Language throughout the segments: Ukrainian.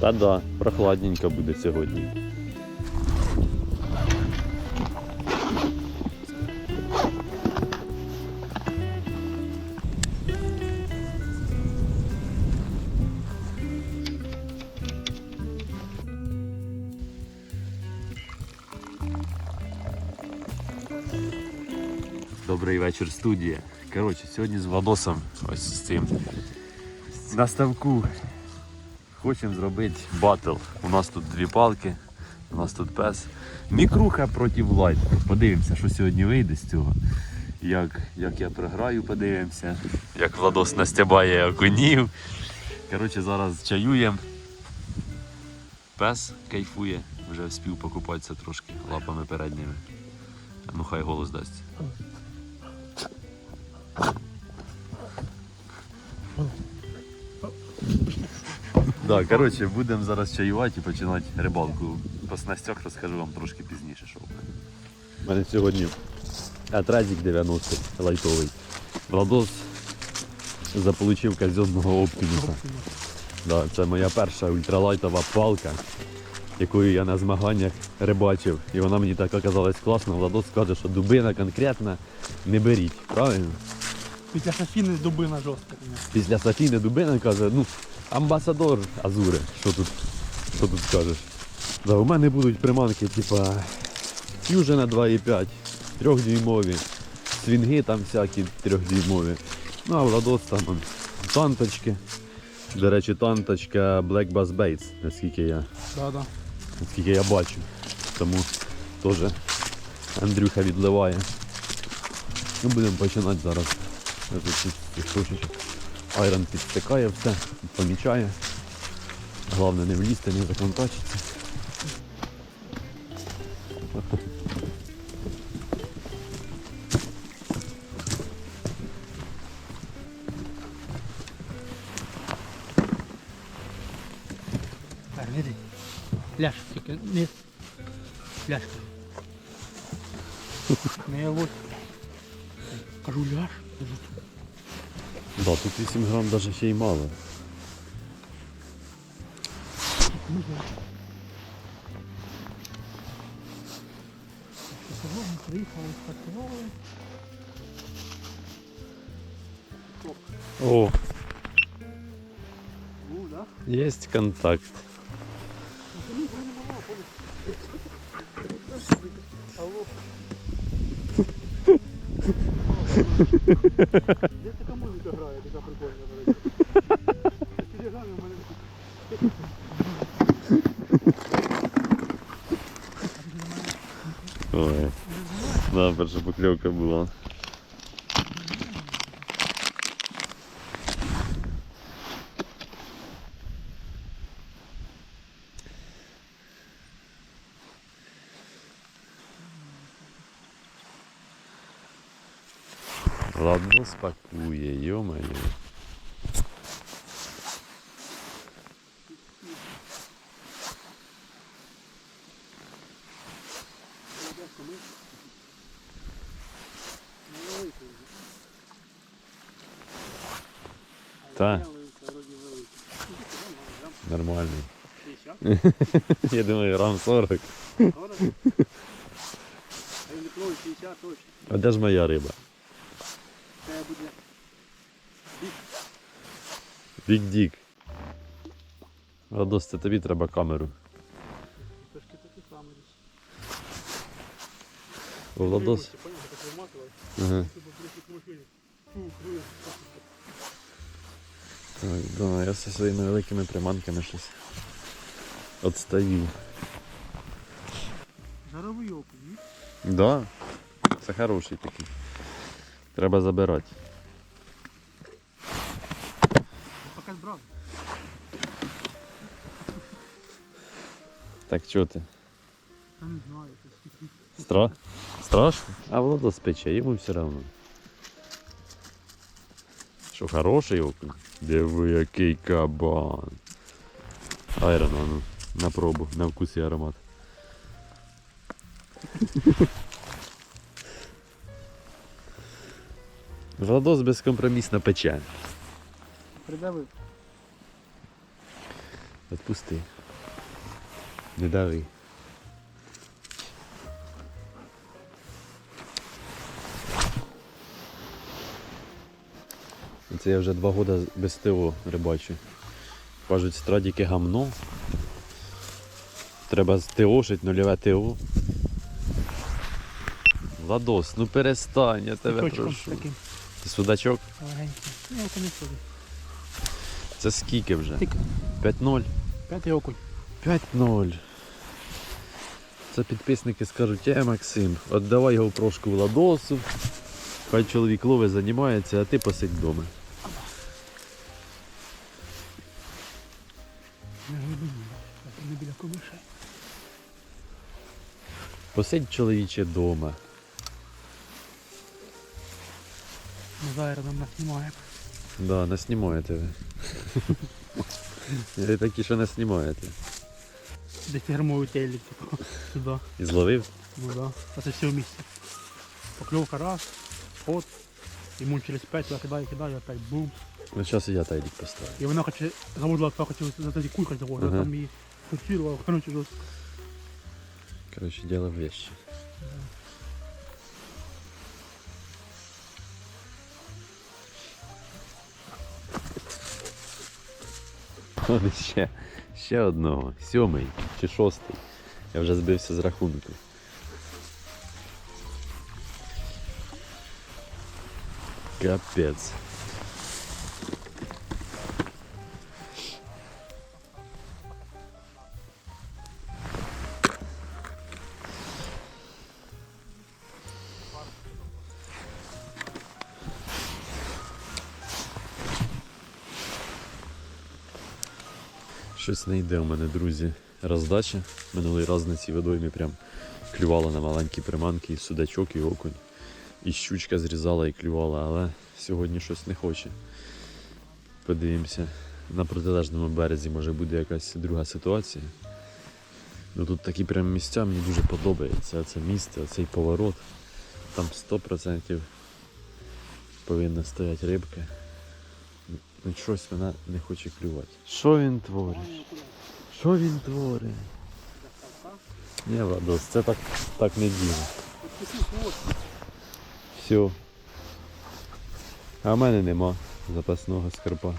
Та да, прохладненько буде сьогодні. Добрий вечір, студія. Коротше, сьогодні з Владосом, ось з цим. На ставку Хочемо зробити батл. У нас тут дві палки, у нас тут пес. Мікруха проти лайт. Подивимося, що сьогодні вийде з цього. Як, як я програю, подивимося. Як Владос настябає окунів. Коротше, зараз чаюємо. Пес кайфує, вже вспів покупатися трошки лапами передніми. Ну хай голос дасть. Да, коротше, будемо зараз чаювати і починати рибалку. По снастях розкажу вам трошки пізніше, що. У мене сьогодні атразик 90 лайтовий. Владос заполучив казенного оптимуса. Да, це моя перша ультралайтова палка, якою я на змаганнях рибачив. І вона мені так оказалась класна. Владос каже, що дубина конкретна не беріть. Правильно? Після Софіни дубина жорстка. Після Софіни Дубина каже, ну, амбасадор Азури. Що тут, що тут скажеш? Да, у мене будуть приманки, типа Fusion 2,5, трьохдюймові, свінги там всякі трьохдюймові. Ну а Владос там танточки. До речі, танточка Black Bass Baits, наскільки я, Да, да. наскільки я бачу. Тому теж Андрюха відливає. Ну, будемо починати зараз. Тут цих точечок. Айрон підстикає все, помічає. Головне не влізти, не законтачитися. Так. Ляж, тільки не. Ляжка. Не вот. Тут 8 грам навіть ще й мало. О, є контакт. Алло. Да, перша покльовка була. Ладно, спакує, ё-моё. Нормальний. Я думаю, грам 40. А він не 60 точно. А де ж моя риба? Це буде Дік-дік. Радос, це тобі треба камеру. трошки такі. О, Владос. Ага. Типу, блядь, як в машині. Фу, крує. Так, да, я зі своїми великими приманками щось отстаю. Жаровий окунь, ні? Да, це хороший такий. Треба забирати. Пока брав. Так що ти? Та не знаю. Стра... Страшно? А Владос пече, йому все одно. Що, хороший окунь? Диви, який кабан. Айрон, ну, на пробу, на вкус і аромат. Владос безкомпромісно пече. Придавив. Отпусти. Не дави. Це я вже два роки без ТО рибачу. Кажуть, страдіки гамно. Треба ТОшить, нульове ТО. Владос, ну перестань, я тебе прошу. таким Ти судачок? Ну, окунь не сюди. Це скільки вже? Тик. 5-0. П'ятий окунь. 5-0. Це підписники скажуть, е, Максим, віддавай його прошку Владосу. Хай чоловік ловить займається, а ти посидь вдома. Посидь чоловіче вдома. Ну, зараз нам нас знімає. Да, не знімає тебе. Ви такі, що не знімаєте. Десь фірмовий телек, типу, сюди. І зловив? Ну да. А це все в місці. Покльовка раз, ход. Йому через п'ять я кидаю, кидаю, опять бум. Ну зараз і я тайлік поставлю. І вона хоче, заводила, хотіла за тоді кулька заводила, Ага. там її фіксувала, короче. Коротше, діло вещи. От ще, ще одного. Сьомий чи шостий. Я вже збився з рахунку. Капець. Щось не йде у мене, друзі. Роздача. Минулий раз на цій водоймі прям клювала на маленькі приманки, і судачок, і окунь. І щучка зрізала і клювала, але сьогодні щось не хоче. Подивимося. На протилежному березі може буде якась друга ситуація. Ну тут такі прям місця мені дуже подобаються. Це місце, цей поворот. Там 100% повинна стояти рибка. Ну щось вона не хоче клювати. Що він творить? Що він творить? Ні, Владос, це так, так не діло. Все. А в мене нема запасного скарпа.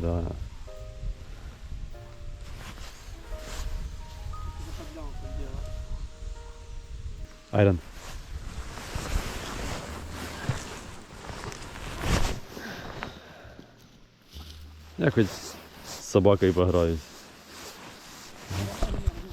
Да. Айрон. Я хоч з собакою пограюсь.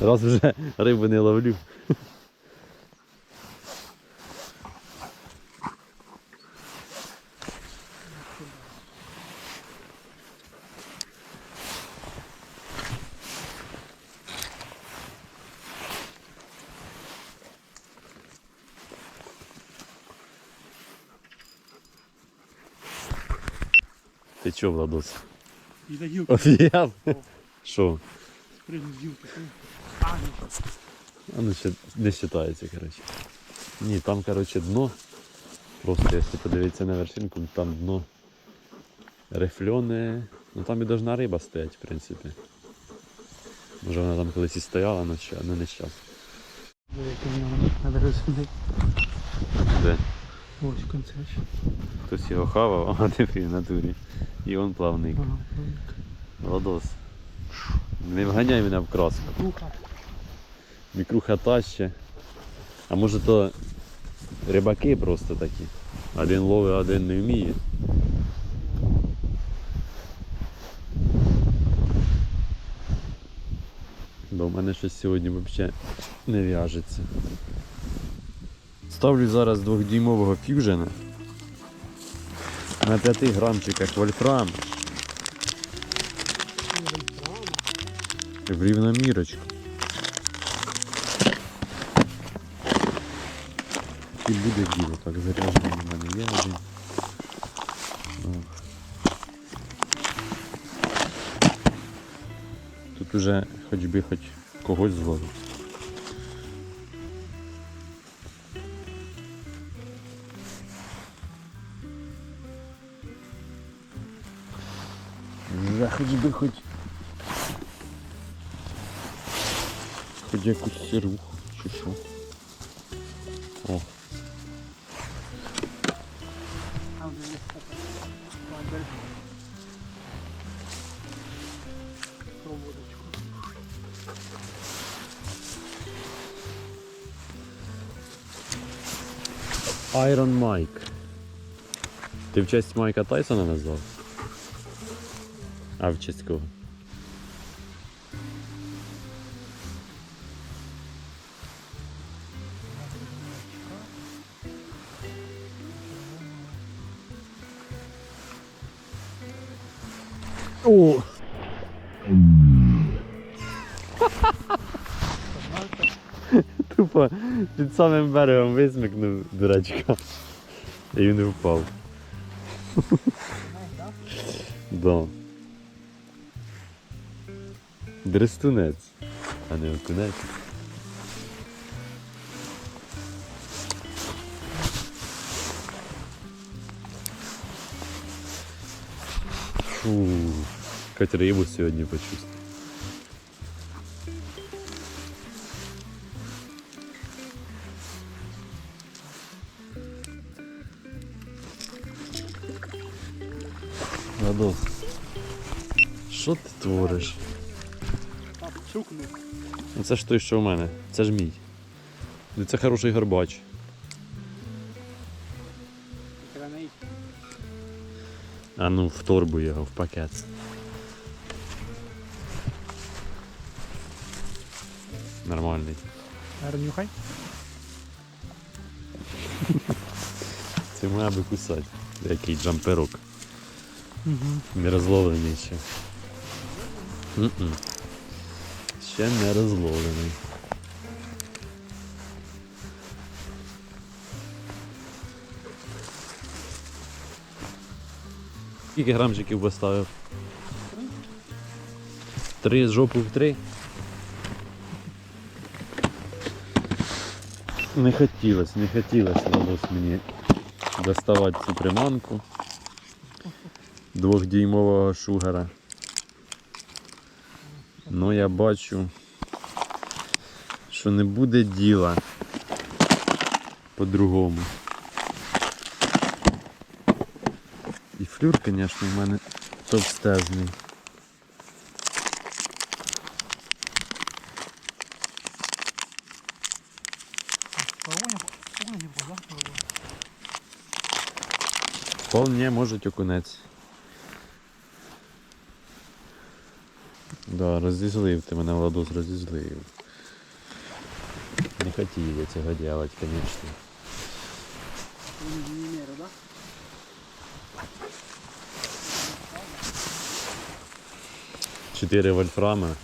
Раз вже риби не ловлю. Ти чо, Владос? І за гілку Офігел? Що? спригнув з гілки. А, ні. А ну ще не вважається, коротше. Ні, там, коротше, дно. Просто якщо подивитися на вершинку, там дно рифльоне. Ну там і должна риба стоять, в принципі. Може вона там колись і стояла, але але не зараз. Де? Ось концерт. Хтось його хавав, а диви в натурі. І он плавник. Ага, Владос. Не вганяй мене в краску. Круха. Мікруха таще. А може то рибаки просто такі. Один ловить, а один не вміє. Бо в мене щось сьогодні взагалі не в'яжеться. Ставлю зараз двохдюймового фьюжена на 5 грамчиках вольфрам в рівномірочку. І буде діло. Так, заряджений у мене є один. Тут уже хоч би хоч когось зловить. Хоч би хоч. Хоч якусь сируху чи що. О, вже. Iron Майк. Ти в честь Майка Тайсона назвав? А в честь кого? О! Тупо під самим берегом висмикнув дурачка. І він впав. Да. Дрестунець, а не окунець. Фу, Кать рибу сьогодні почувствую. Владос, що ти твориш? Так, чукни. Ну, Це ж той, що у мене. Це ж мій. Ну, Це хороший горбач. А ну в торбу його, в пакет. Нормальний. Нюхай. Це має би кусати. Який джамперок. Угу. Не розловлений ще. М-м. Ще не розловлений. Скільки грамчиків поставив? Три з жопу в три. Не хотілося, не хотілося Ладос мені доставати цю приманку двохдюймового шугара. Ну я бачу, що не буде діла по-другому. І флюр, звісно, в мене товстезний. Вполне может окунець. Да, розізлив ти мене Владос розізлив. Не хотів я цього делать, конечно. Чотири вольфрами.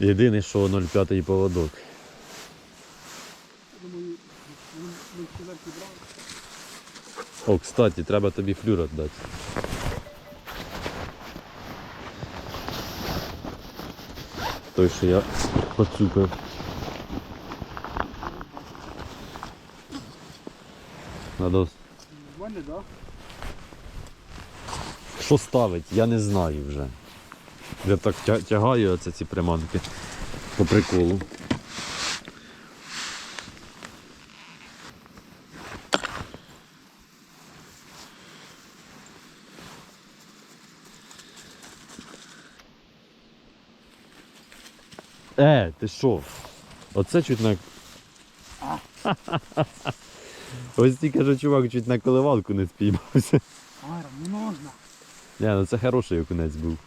Єдине, що 0,5 поводок. О, кстати, треба тобі флюр віддати. Той, що я поцупив. Надо В да? Що ставить, я не знаю вже. Я так тягаю оце ці приманки по приколу. Е, ти що? Оце чуть на. Ось тільки що чувак чуть на коливалку не спіймався. Ара, не можна. Не, ну це хороший окунець був.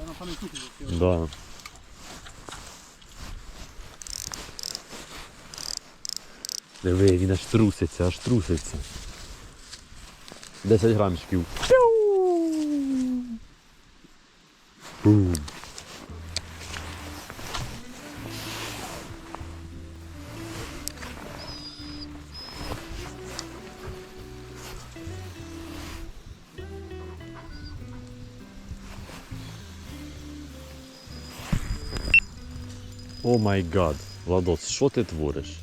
Я на пам'яті хотів. Да. Диви, він аж труситься, аж труситься. 10 грамчиків. Бум. О май гад, Владос, що ти твориш?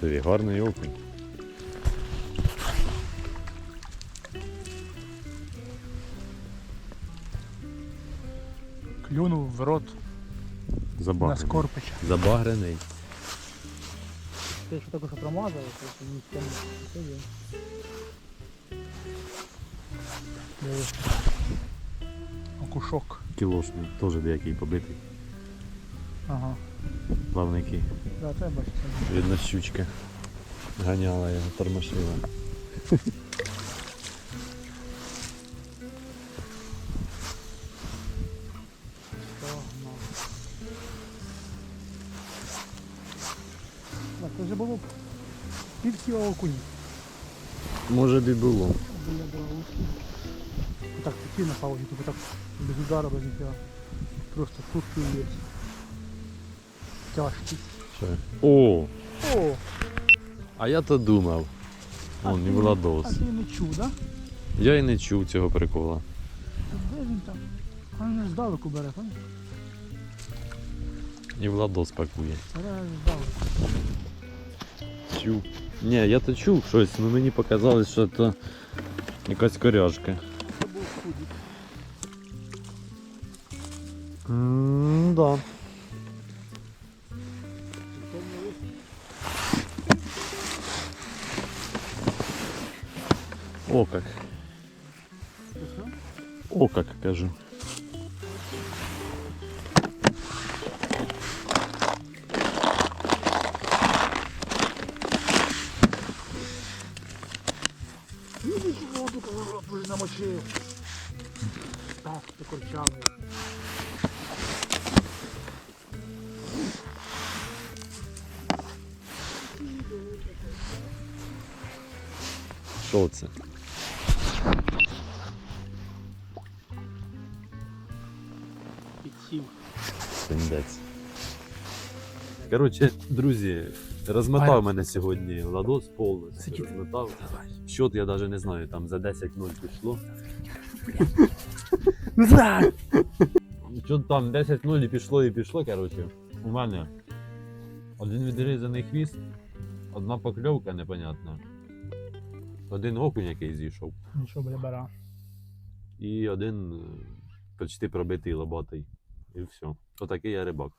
Тобі гарний окунь. Клюнув в рот на Забагрений. скорпича. Забагрений. Ти що також промазав, то ні в чому. Окушок. Кілошний, теж деякий побитий. Ага. Плавники. Да, це бачиш. Видно щучка. Ганяла його, тормошила. Так, це вже було пів кіла окунів. Може б і було. Так, на типу так без удара, без нічого. Просто курки є. Тяжкі. Що? О! О, А я то думав. Он, ти і Владос. А ти не чув, да? Я й не чув цього прикола. Де він там? А він ж здалеку бере, пам'ятаєш? І Владос пакує. Здалеку. Чув. Ні, я то чув щось, але мені показалось, що то якась коряшка. Ммм, да. О как. О как кажу. Воду вже намочив. Так, ти корчавий. Що це? Підсів. Коротше, друзі, розмотав мене сьогодні Ладос повністю. Розмотав. Счет я навіть не знаю, там за 10-0 пішло. Що там 10-0 і пішло і пішло, коротше. У мене один відрізаний хвіст, одна покльовка непонятна. Один окунь, який зійшов, Нічого біля бара. і один е, почти пробитий лоботий. І все. Отакий я рибак.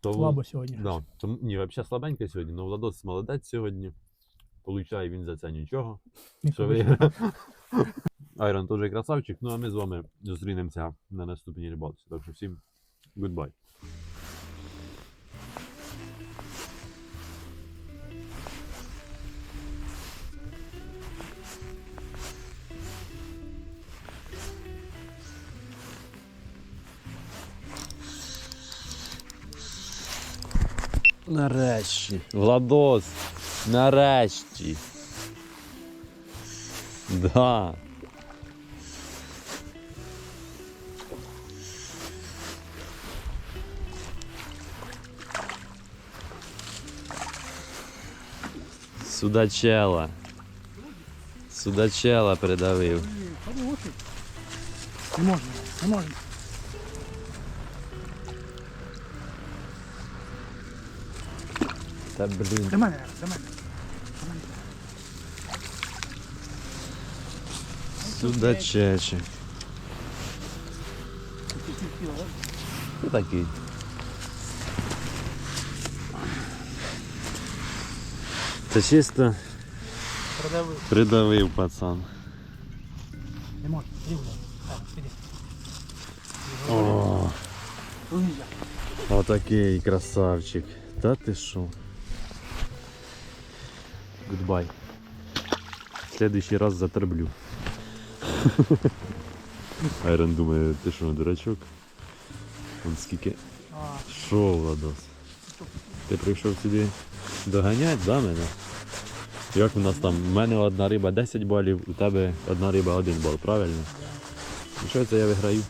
Тому- Слабо сьогодні. Да. Тому, ні, взагалі слабенько сьогодні, але Владос молодець сьогодні. Получає він за це нічого. Що. Айрон теж красавчик. Ну а ми з вами зустрінемося на наступній рибалці. Так що всім goodbye. Нарешті. Владос. Нарешті. Да. Судачела. Судачела придавив. Не можна, не можна. Та блін. До мене, до мене. Судачече. Хто такий? Це чисто Продавив. придавив пацан. Не можна. Рівно. Так, іди. О, Нельзя. отакий красавчик. Та ти що? Гудбай. В следующий раз затерблю. Айрон думає, ти що, дурачок? Он скільки. Що, Владос? Ти прийшов сюди доганять, да, мене? Як у нас там? У мене одна риба 10 балів, у тебе одна риба 1 бал, правильно? І що це я виграю?